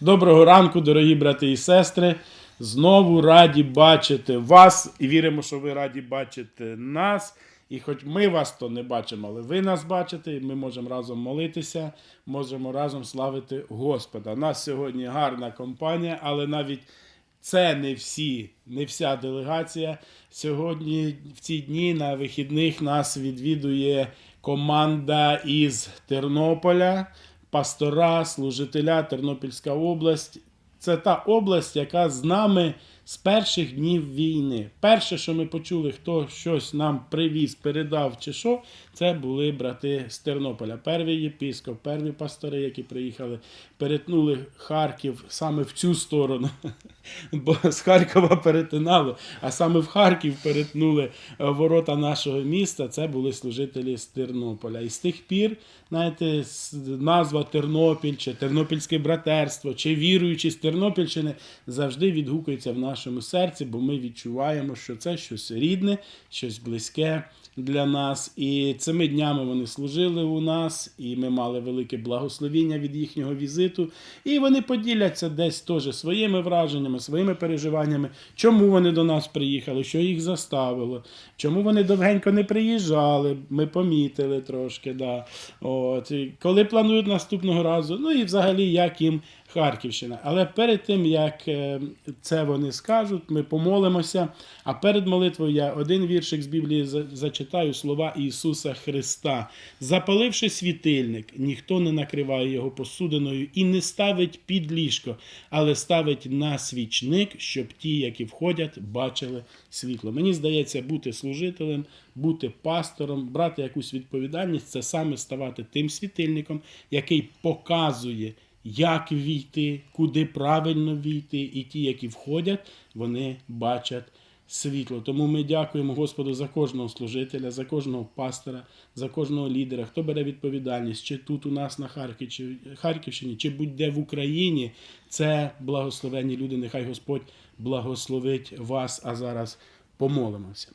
Доброго ранку, дорогі брати і сестри. Знову раді бачити вас і віримо, що ви раді бачити нас. І хоч ми вас то не бачимо, але ви нас бачите, і ми можемо разом молитися, можемо разом славити Господа. У нас сьогодні гарна компанія, але навіть це не всі, не вся делегація. Сьогодні, в ці дні на вихідних нас відвідує команда із Тернополя, пастора, служителя Тернопільська область. Це та область, яка з нами з перших днів війни. Перше, що ми почули, хто щось нам привіз, передав чи що, це були брати з Тернополя. Перший єпископ, перві пастори, які приїхали, перетнули Харків саме в цю сторону, бо з Харкова перетинало, а саме в Харків перетнули е, ворота нашого міста. Це були служителі з Тернополя. І з тих пір, знаєте, назва Тернопіль, чи Тернопільське братерство, чи віруючі з Тернопільщини завжди відгукується в нашому серці, бо ми відчуваємо, що це щось рідне, щось близьке для нас. І цими днями вони служили у нас, і ми мали велике благословіння від їхнього візиту. І вони поділяться десь теж своїми враженнями, своїми переживаннями, чому вони до нас приїхали, що їх заставило, чому вони довгенько не приїжджали. Ми помітили трошки. Да. От. Коли планують наступного разу, ну і взагалі як їм Харківщина. Але перед тим, як е, це вони скажуть, ми помолимося. А перед молитвою я один віршик з Біблії зачитаю слова Ісуса Христа. Запаливши світильник, ніхто не накриває його посудиною і не ставить під ліжко, але ставить на свічник, щоб ті, які входять, бачили світло. Мені здається, бути служителем, бути пастором, брати якусь відповідальність це саме ставати тим світильником, який показує як війти, куди правильно війти, і ті, які входять, вони бачать світло. Тому ми дякуємо Господу за кожного служителя, за кожного пастора, за кожного лідера, хто бере відповідальність, чи тут у нас на Харків, Харківщині, чи будь-де в Україні. Це благословенні люди. Нехай Господь благословить вас. А зараз помолимося.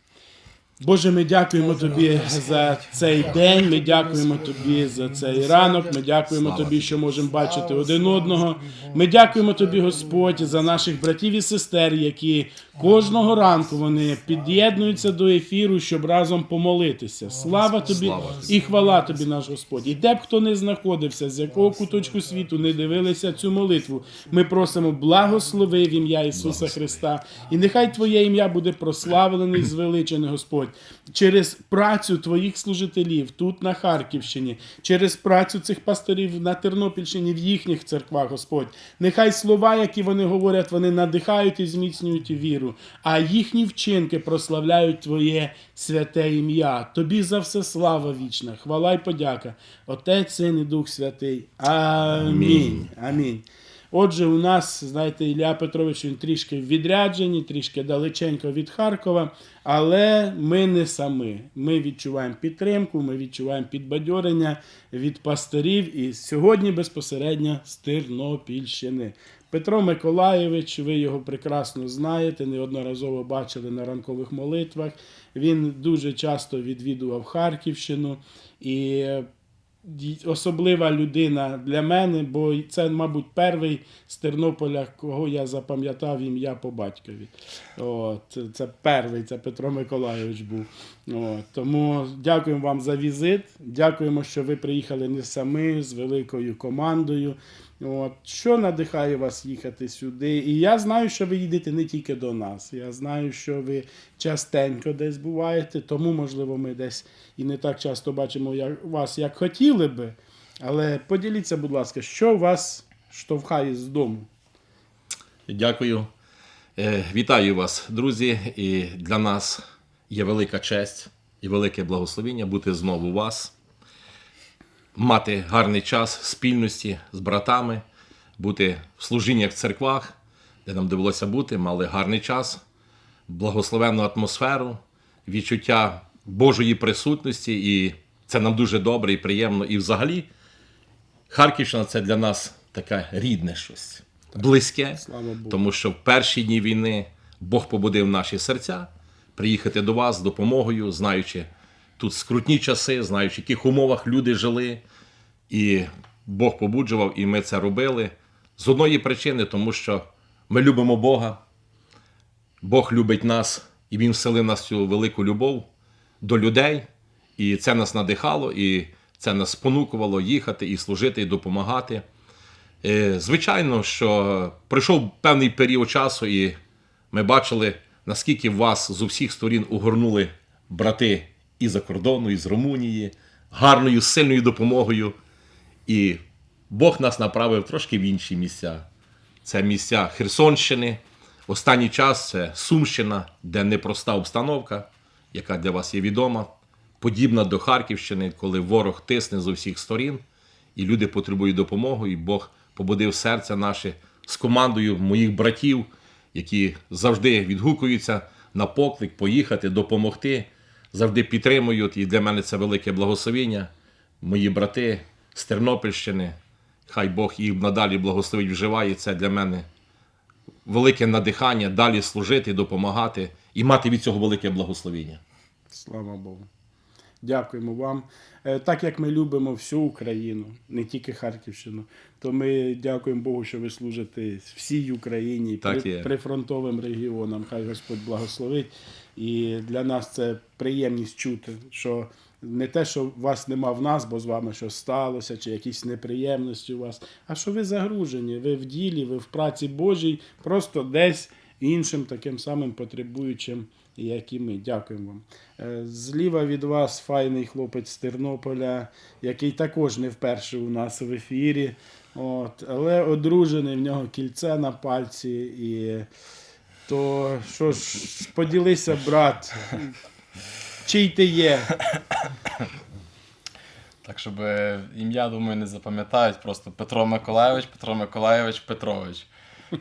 Боже, ми дякуємо Тобі за цей день. Ми дякуємо Тобі за цей ранок. Ми дякуємо Тобі, що можемо бачити один одного. Ми дякуємо Тобі, Господь, за наших братів і сестер, які кожного ранку вони під'єднуються до ефіру, щоб разом помолитися. Слава Тобі і хвала Тобі, наш Господь. І де б хто не знаходився, з якого куточку світу не дивилися цю молитву. Ми просимо благослови в ім'я Ісуса Христа. І нехай Твоє ім'я буде прославлене і звеличене, Господь, через працю Твоїх служителів тут на Харківщині, через працю цих пасторів на Тернопільщині в їхніх церквах, Господь. Нехай слова, які вони говорять, вони надихають і зміцнюють віру, а їхні вчинки прославляють Твоє святе ім'я. Тобі за все слава вічна, хвала й подяка. Отець, Син і Дух Святий. Амінь. Амінь. Отже, у нас, знаєте, Ілля Петрович він трішки в відрядженні, трішки далеченько від Харкова, але ми не самі. Ми відчуваємо підтримку, ми відчуваємо підбадьорення від пасторів і сьогодні безпосередньо з Тернопільщини. Петро Миколаєвич, ви його прекрасно знаєте, неодноразово бачили на ранкових молитвах. Він дуже часто відвідував Харківщину і особлива людина для мене, бо це, мабуть, перший з Тернополя, кого я запам'ятав ім'я по батькові. От, це- перший, це Петро Миколайович був. От, тому дякуємо вам за візит. Дякуємо, що ви приїхали не самі з великою командою. От, що надихає вас їхати сюди? І я знаю, що ви їдете не тільки до нас. Я знаю, що ви частенько десь буваєте, тому, можливо, ми десь і не так часто бачимо як, вас, як хотіли би. Але поділіться, будь ласка, що вас штовхає з дому? Дякую. Е, Вітаю вас, друзі. І для нас є велика честь і велике благословіння бути знову у вас, мати гарний час спільності з братами, бути в служіннях в церквах, де нам довелося бути, мали гарний час, благословенну атмосферу, відчуття Божої присутності, і це нам дуже добре і приємно. І взагалі Харківщина це для нас таке рідне щось, близьке, Слава Богу. тому що в перші дні війни Бог побудив наші серця приїхати до вас з допомогою, знаючи тут скрутні часи, знаючи, в яких умовах люди жили. І Бог побуджував, і ми це робили. З одної причини, тому що ми любимо Бога, Бог любить нас, і Він вселив нас цю велику любов до людей, і це нас надихало, і це нас спонукувало їхати і служити, і допомагати. Е, Звичайно, що пройшов певний період часу, і ми бачили, наскільки вас з усіх сторін угорнули брати і за кордону, і з Румунії, гарною, сильною допомогою. І Бог нас направив трошки в інші місця. Це місця Херсонщини. Останній час це Сумщина, де непроста обстановка, яка для вас є відома, подібна до Харківщини, коли ворог тисне з усіх сторін, і люди потребують допомоги, і Бог побудив серця наше з командою моїх братів, які завжди відгукуються на поклик, поїхати, допомогти, завжди підтримують. І для мене це велике благословіння. Мої брати з Тернопільщини, хай Бог їх надалі благословить, вживає. Це для мене велике надихання далі служити, допомагати і мати від цього велике благословіння. Слава Богу. Дякуємо вам. Е, Так як ми любимо всю Україну, не тільки Харківщину, то ми дякуємо Богу, що ви служите всій Україні, Так при, прифронтовим регіонам. Хай Господь благословить. І для нас це приємність чути, що не те, що вас нема в нас, бо з вами щось сталося, чи якісь неприємності у вас, а що ви загружені, ви в ділі, ви в праці Божій, просто десь іншим таким самим потребуючим, як і ми. Дякуємо вам. Е, Зліва від вас файний хлопець з Тернополя, який також не вперше у нас в ефірі. От, але одружений в нього кільце на пальці. І то що ж, поділися, брат, чий ти є? Так, щоб е, ім'я, думаю, не запам'ятають. Просто Петро Миколайович, Петро Миколайович Петрович.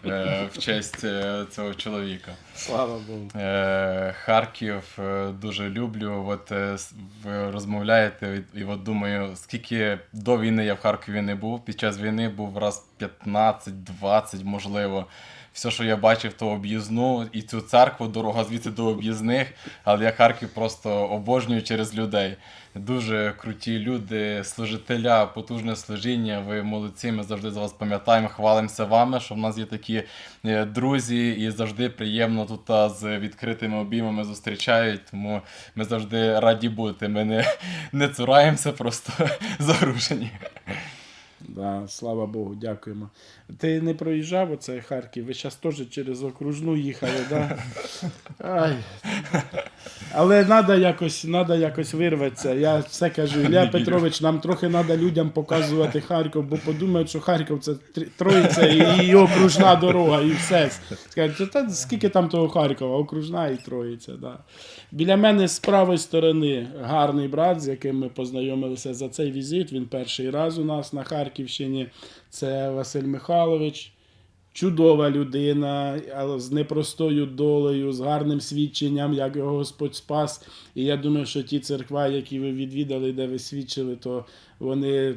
Е, В честь е, цього чоловіка. Слава Богу. Е, Харків е, дуже люблю. От е, ви розмовляєте, і, от думаю, скільки до війни я в Харкові не був. Під час війни був раз 15-20, можливо. Все, що я бачив, то об'їзну і цю церкву, дорога звідси до об'їзних, але я Харків просто обожнюю через людей. Дуже круті люди, служителя, потужне служіння. Ви молодці. Ми завжди за вас пам'ятаємо, хвалимося вами, що в нас є такі друзі, і завжди приємно тут а, з відкритими обіймами зустрічають. Тому ми завжди раді бути. Ми не, не цураємося, просто загружені. Да, слава Богу, дякуємо. Ти не проїжджав оцей Харків, ви зараз теж через окружну їхали, да? Ай. Але треба якось, надо якось вирватися. Я все кажу, Ілля Петрович, нам трохи треба людям показувати Харків, бо подумають, що Харків це Троїця і, і окружна дорога, і все. Скажуть, та скільки там того Харкова, окружна і Троїця. Да. Біля мене з правої сторони гарний брат, з яким ми познайомилися за цей візит. Він перший раз у нас на Харківщині. Це Василь Михайлович. Чудова людина, з непростою долею, з гарним свідченням, як його Господь спас. І я думаю, що ті церква, які ви відвідали, де ви свідчили, то вони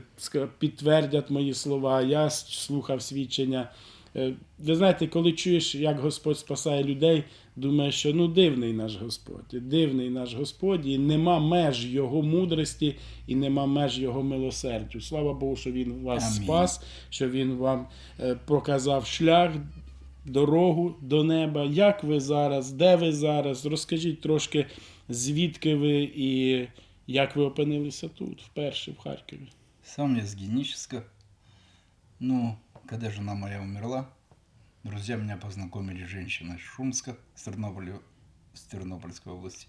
підтвердять мої слова. Я слухав свідчення. Е, Ви знаєте, коли чуєш, як Господь спасає людей, думаєш, що ну дивний наш Господь, дивний наш Господь, і нема меж Його мудрості і нема меж Його милосердю. Слава Богу, що Він вас Амінь. спас, що Він вам е, показав шлях, дорогу до неба. Як ви зараз, де ви зараз? Розкажіть трошки, звідки ви і як ви опинилися тут, вперше в Харкові. Сам я с Геническа. Ну, когда жена моя умерла, друзья меня познакомили с женщиной из Шумска, с, Тернополя, с Тернопольской области.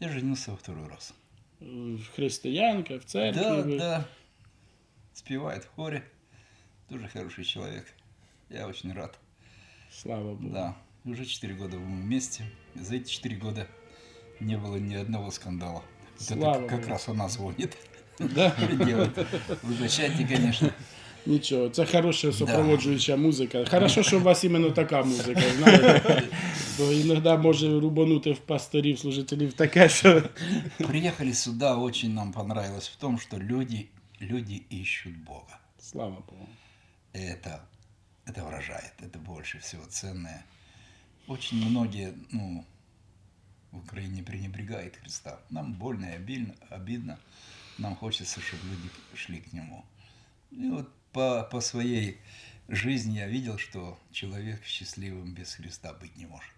Я женился во второй раз. Е, Християнка, в церкві. Да, да. Спевает в хоре. Тоже хороший человек. Я очень рад. Слава Богу. Да. Уже 4 года мы вместе. За эти 4 года не было ни одного скандала. Вот Слава это как Богу. раз она звонит. Да? Делает. Выбачайте, конечно. Нічого, це хороша супроводжуюча музика. Хорошо, що у вас іменно така музика, знаєте. Бо іноді може рубанути в пасторів, служителів таке, що. Приехали сюда, очень нам понравилось в том, что люди, люди ищут Бога. Слава Богу. И это, это выражает, это больше всего ценное. Очень многие, ну, в Украине пренебрегают Христа. Нам больно и обидно, обидно. Нам хочется, чтобы люди шли к Нему. И вот по, по своей жизни я видел, что человек счастливым без Христа быть не может.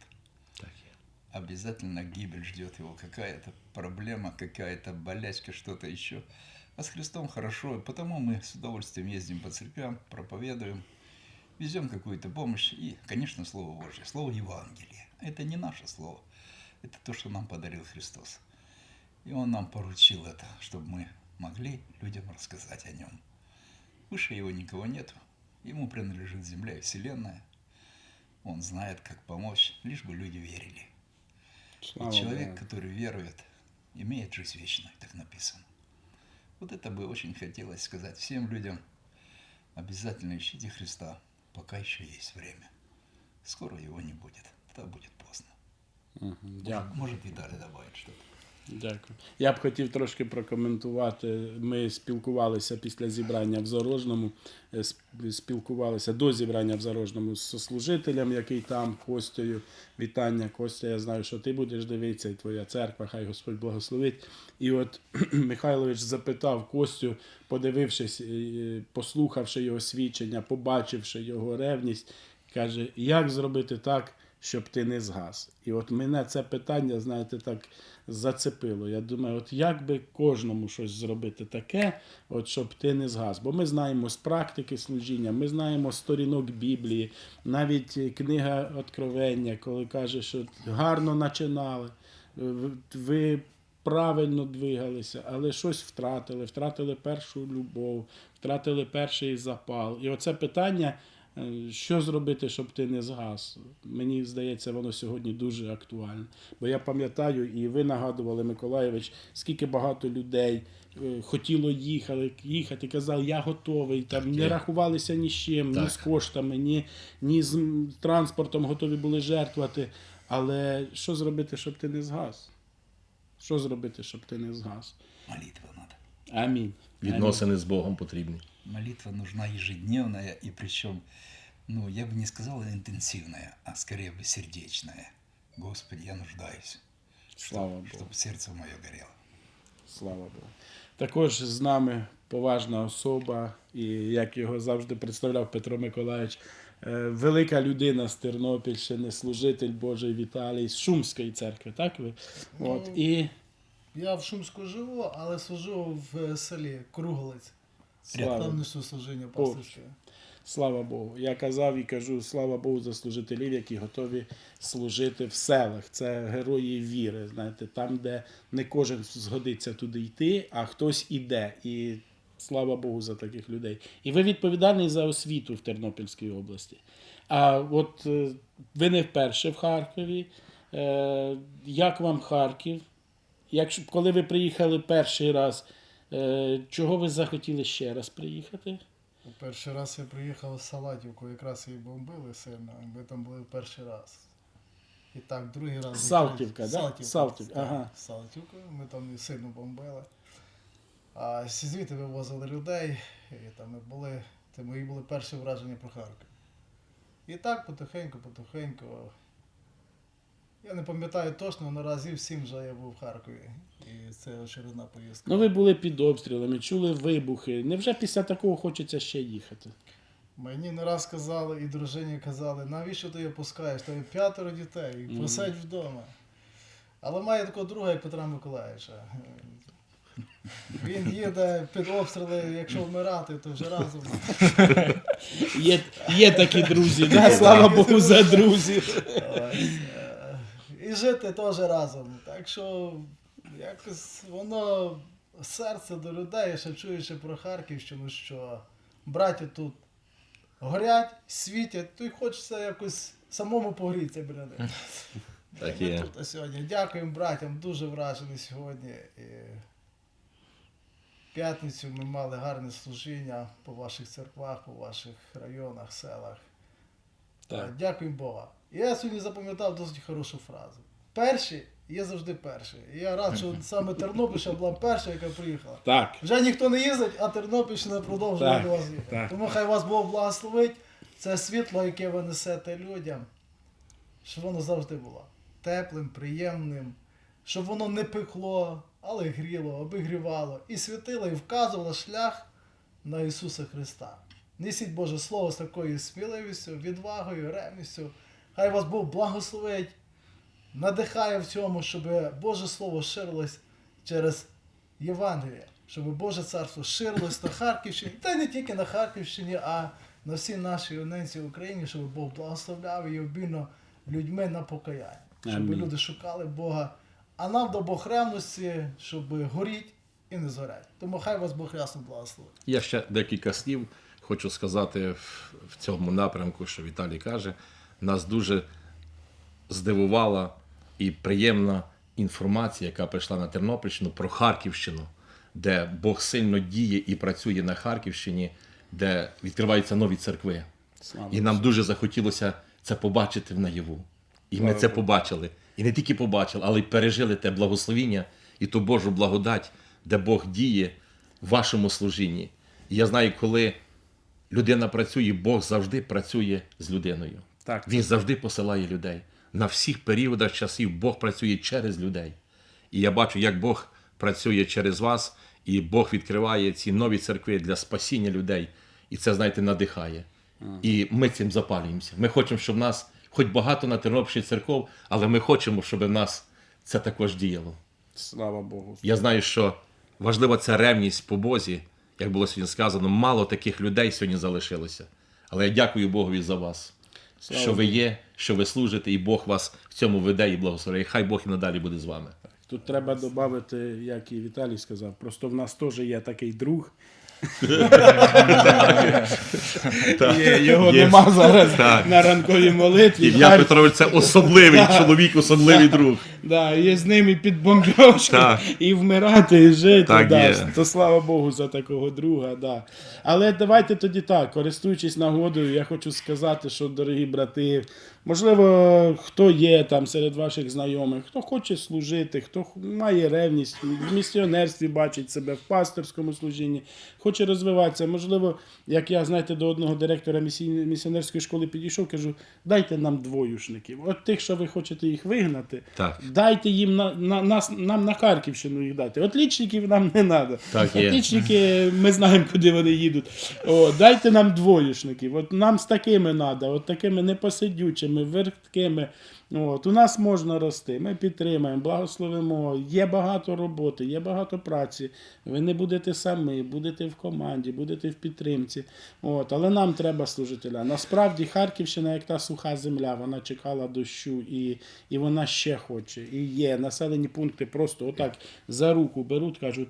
Так. Обязательно гибель ждет его, какая-то проблема, какая-то болячка, что-то еще. А с Христом хорошо, и потому мы с удовольствием ездим по церквям, проповедуем, везем какую-то помощь и, конечно, Слово Божье, Слово Евангелия. Это не наше Слово, это то, что нам подарил Христос. И Он нам поручил это, чтобы мы могли людям рассказать о Нем. Выше Его никого нет, Ему принадлежит земля и вселенная. Он знает, как помочь, лишь бы люди верили. Слава И человек, Богу. который верует, имеет жизнь вечную, так написано. Вот это бы очень хотелось сказать всем людям. Обязательно ищите Христа, пока еще есть время. Скоро его не будет, тогда будет поздно. Мгм, Дякую. Может, Виталий добавит что-то. Дякую. Я б хотів трошки прокоментувати. Ми спілкувалися після зібрання в Зарожному, е, спілкувалися до зібрання в Зарожному з сослужителем, який там, Костею. Вітання, Костя, я знаю, що ти будеш дивитися, і твоя церква, хай Господь благословить. І от Михайлович запитав Костю, подивившись, е, послухавши його свідчення, побачивши його ревність, каже, як зробити так, щоб ти не згас. І от мене це питання, знаєте, так зацепило. Я думаю, от як би кожному щось зробити таке, от щоб ти не згас. Бо ми знаємо з практики служіння, ми знаємо сторінок Біблії, навіть книга Откровення, коли каже, що гарно починали, ви правильно двигалися, але щось втратили, втратили першу любов, втратили перший запал. І оце питання. Е, Що зробити, щоб ти не згас? Мені здається, воно сьогодні дуже актуальне. Бо я пам'ятаю, і ви нагадували, Миколаєвич, скільки багато людей е, хотіло їхали, їхати, казали, я готовий. Там не рахувалися ні з чим, ні з коштами, ні, ні з транспортом готові були жертвувати. Але що зробити, щоб ти не згас? Що зробити, щоб ти не згас? Молитва надо. Амінь. Амінь. Відносини з Богом потрібні Молитва нужна ежедневная, и причем, ну, я бы не сказал интенсивная, а скорее бы сердечная. Господи, я нуждаюсь, Слава Богу. чтобы сердце мое горело. Слава Богу. Також з нами поважна особа, і як його завжди представляв Петро Миколаївич, е, велика людина з Тернопільщини, служитель Божий Віталій з Шумської церкви, так ви? От, і Я в Шумську живу, але служу в селі Круглець. слава, несу служіння пастирське. слава Богу. Я казав і кажу, слава Богу за служителів, які готові служити в селах. Це герої віри. Знаєте, там, де не кожен згодиться туди йти, а хтось іде. І слава Богу за таких людей. І ви відповідальний за освіту в Тернопільській області. А от е, ви не вперше в Харкові. Е, Як вам Харків? Якщо коли ви приїхали перший раз, чого ви захотіли ще раз приїхати? Перший раз я приїхав з Салатівку, якраз її бомбили сильно, ми там були в перший раз. І так, другий раз. Салтівка, да? Салтівка, Салтівка, так, ага. Салтівка, ми там і сильно бомбили. А звідти вивозили людей, і там ми були, це мої були перші враження про Харків. І так потихеньку, потихеньку. Я не пам'ятаю точно, але разів сім вже я був в Харкові. І це очередна поїздка. Ну, ви були під обстрілами, чули вибухи. Невже після такого хочеться ще їхати? Мені не раз казали, і дружині казали, навіщо ти її пускаєш? Тебе п'ятеро дітей, Мгм. посадь вдома. Але має такого друга, як Петра Миколаївича. Він їде під обстріли, якщо вмирати, то вже разом. Є, є такі друзі, да? слава Богу за друзів. Ось, І жити теж разом. Так що якось воно серце до людей, ще чуючи про Харківщину, що браті тут горять, світять, то й хочеться якось самому погрітися біля них. Так Ми є. тут сьогодні. Дякуємо братям, дуже вражений сьогодні. І в п'ятницю ми мали гарне служіння по ваших церквах, по ваших районах, селах. Так. Дякуємо Бога. Я сьогодні запам'ятав досить хорошу фразу. Перші є завжди перші. І я рад, що саме Тернопільщина була перша, яка приїхала. Так, Вже ніхто не їздить, а Тернопільщина продовжує Так, до вас їхати. так. Тому хай вас Бог благословить. Це світло, яке ви несете людям, щоб воно завжди було теплим, приємним, щоб воно не пекло, але гріло, обігрівало і світило, і вказувало шлях на Ісуса Христа. Несіть Боже Слово з такою сміливістю, відвагою, ревністю. Хай вас Бог благословить, надихає в цьому, щоб Боже Слово ширилось через Євангеліє, щоб Боже царство ширилось на Харківщині, та не тільки на Харківщині, а на всій нашій ненці Україні, щоб Бог благословляв і обільно людьми на покаяння, щоб Амінь. люди шукали Бога. А нам до Бог ревності, щоб горіть і не згорять. Тому хай вас Бог ясно благословить. Я ще декілька слів хочу сказати в цьому напрямку, що Віталій каже. Нас дуже здивувала і приємна інформація, яка прийшла на Тернопільщину про Харківщину, де Бог сильно діє і працює на Харківщині, де відкриваються нові церкви. Слава І нам дуже захотілося це побачити в наяву. І ми це побачили. І не тільки побачили, але й пережили те благословіння і ту Божу благодать, де Бог діє в вашому служінні. І я знаю, коли людина працює, Бог завжди працює з людиною. Так. Він завжди посилає людей. На всіх періодах часів Бог працює через людей. І я бачу, як Бог працює через вас, і Бог відкриває ці нові церкви для спасіння людей. І це, знаєте, надихає. І ми цим запалюємося. Ми хочемо, щоб нас, хоч багато на Тернопільщині церков, але ми хочемо, щоб в нас це також діяло. Слава Богу. Я знаю, що важлива ця ревність по Бозі, як було сьогодні сказано, мало таких людей сьогодні залишилося. Але я дякую Богові за вас, Слава що ви є, що ви служите, і Бог вас в цьому веде і благословляє. Хай Бог і надалі буде з вами. Тут треба додати, як і Віталій сказав, просто в нас теж є такий друг. Є, його Є. нема зараз Так. на ранковій молитві. Ілля Петрович це особливий чоловік, особливий друг. Да, є з ними під бомбьошкою Так. і вмирати, і жити. Так да. є. То слава Богу за такого друга. Да. Але давайте тоді так, користуючись нагодою, я хочу сказати, що, дорогі брати, можливо, хто є там серед ваших знайомих, хто хоче служити, хто має ревність, в місіонерстві бачить себе в пасторському служінні, хоче розвиватися. Можливо, як я, знаєте, до одного директора місій- місіонерської школи підійшов, кажу, дайте нам двоюшників. От тих, що ви хочете їх вигнати, Так. Дайте їм на, на, нас, нам на Харківщину їх дати. Отлічників нам не треба. Так. Отлічники, ми знаємо, куди вони їдуть. О, дайте нам двоєшників. От нам з такими треба, от такими непосидючими, верткими. От, у нас можна рости. Ми підтримаємо, благословимо. Є багато роботи, є багато праці. Ви не будете самі, будете в команді, будете в підтримці. От, але нам треба служителя. Насправді Харківщина, як та суха земля, вона чекала дощу і, і вона ще хоче. І є населені пункти просто отак за руку беруть, кажуть,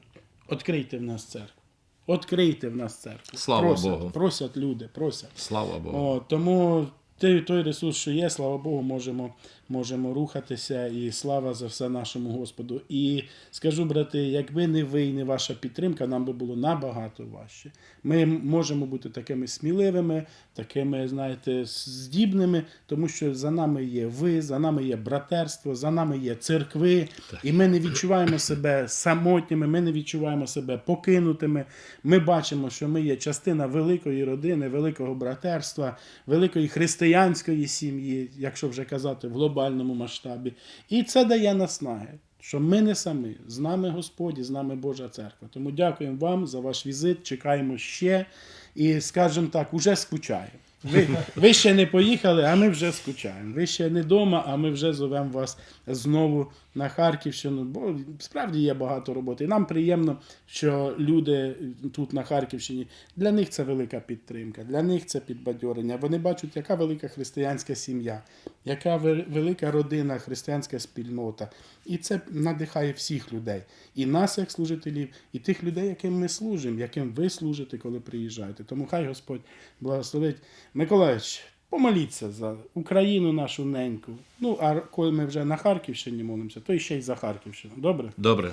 відкрийте в нас церкву. Відкрийте в нас церкву. Слава просять, Богу. Просять люди, просять. Слава Богу. О, тому той, той ресурс, що є, слава Богу, можемо, можемо рухатися, і слава за все нашому Господу. І скажу, брати, якби не ви і не ваша підтримка, нам би було набагато важче. Ми можемо бути такими сміливими, такими, знаєте, здібними, тому що за нами є ви, за нами є братерство, за нами є церкви, і ми не відчуваємо себе самотніми, ми не відчуваємо себе покинутими. Ми бачимо, що ми є частина великої родини, великого братерства, великої християнської сім'ї, якщо вже казати в глобальному масштабі. І це дає наснаги. Що ми не самі, з нами Господь, і з нами Божа церква. Тому дякуємо вам за ваш візит. Чекаємо ще і, скажімо так, уже скучаємо. Ви, ви ще не поїхали, а ми вже скучаємо. Ви ще не вдома, а ми вже зовемо вас знову на Харківщину. Бо справді є багато роботи. І нам приємно, що люди тут на Харківщині для них це велика підтримка, для них це підбадьорення. Вони бачать, яка велика християнська сім'я, яка велика родина, християнська спільнота. І це надихає всіх людей. І нас, як служителів, і тих людей, яким ми служимо, яким ви служите, коли приїжджаєте. Тому хай Господь благословить. Миколаївич, помоліться за Україну нашу неньку. Ну, а коли ми вже на Харківщині молимося, то і ще й за Харківщину. Добре? Добре.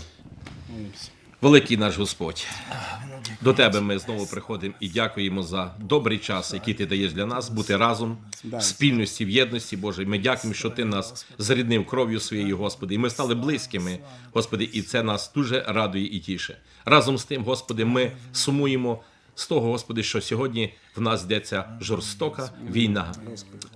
Молимося. Великий наш Господь, до тебе ми знову приходимо і дякуємо за добрий час, який ти даєш для нас, бути разом в спільності, в єдності Божій. Ми дякуємо, що ти нас заріднив кров'ю своєю, Господи, і ми стали близькими, Господи, і це нас дуже радує і тіше. Разом з тим, Господи, ми сумуємо з того, Господи, що сьогодні в нас йдеться жорстока війна.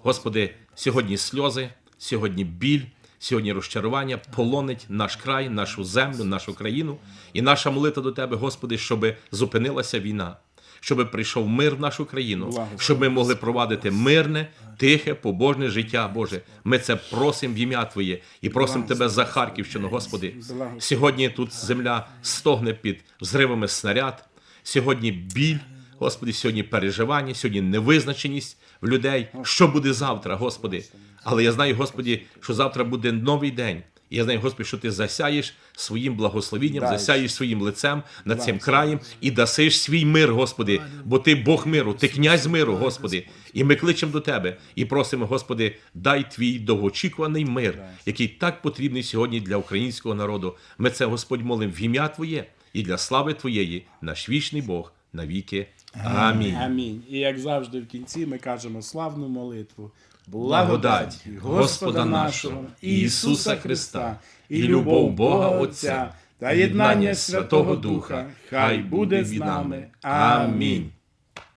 Господи, сьогодні сльози, сьогодні біль. Сьогодні розчарування полонить наш край, нашу землю, нашу країну, і наша молитва до Тебе, Господи, щоб зупинилася війна. щоб прийшов мир в нашу країну, щоб ми могли провадити мирне, тихе, побожне життя, Боже. Ми це просимо в ім'я Твоє і просимо Тебе за Харківщину, Господи. Сьогодні тут земля стогне під взривами снаряд. Сьогодні біль, Господи, сьогодні переживання, сьогодні невизначеність в людей. Що буде завтра, Господи? Але я знаю, Господи, що завтра буде новий день. І я знаю, Господи, що ти засяєш своїм благословінням, засяєш своїм лицем над цим краєм і дасиш свій мир, Господи, бо ти Бог миру, ти князь миру, Господи. І ми кличемо до Тебе і просимо, Господи, дай твій довгоочікуваний мир, який так потрібний сьогодні для українського народу. Ми це, Господь, молимо в ім'я Твоє і для слави Твоєї, наш вічний Бог, навіки. Амінь. Амінь. І як завжди в кінці ми кажемо славну молитву. Благодать Господа нашого, Ісуса Христа, і любов Бога Отця, та єднання Святого Духа, хай буде з нами. Амінь.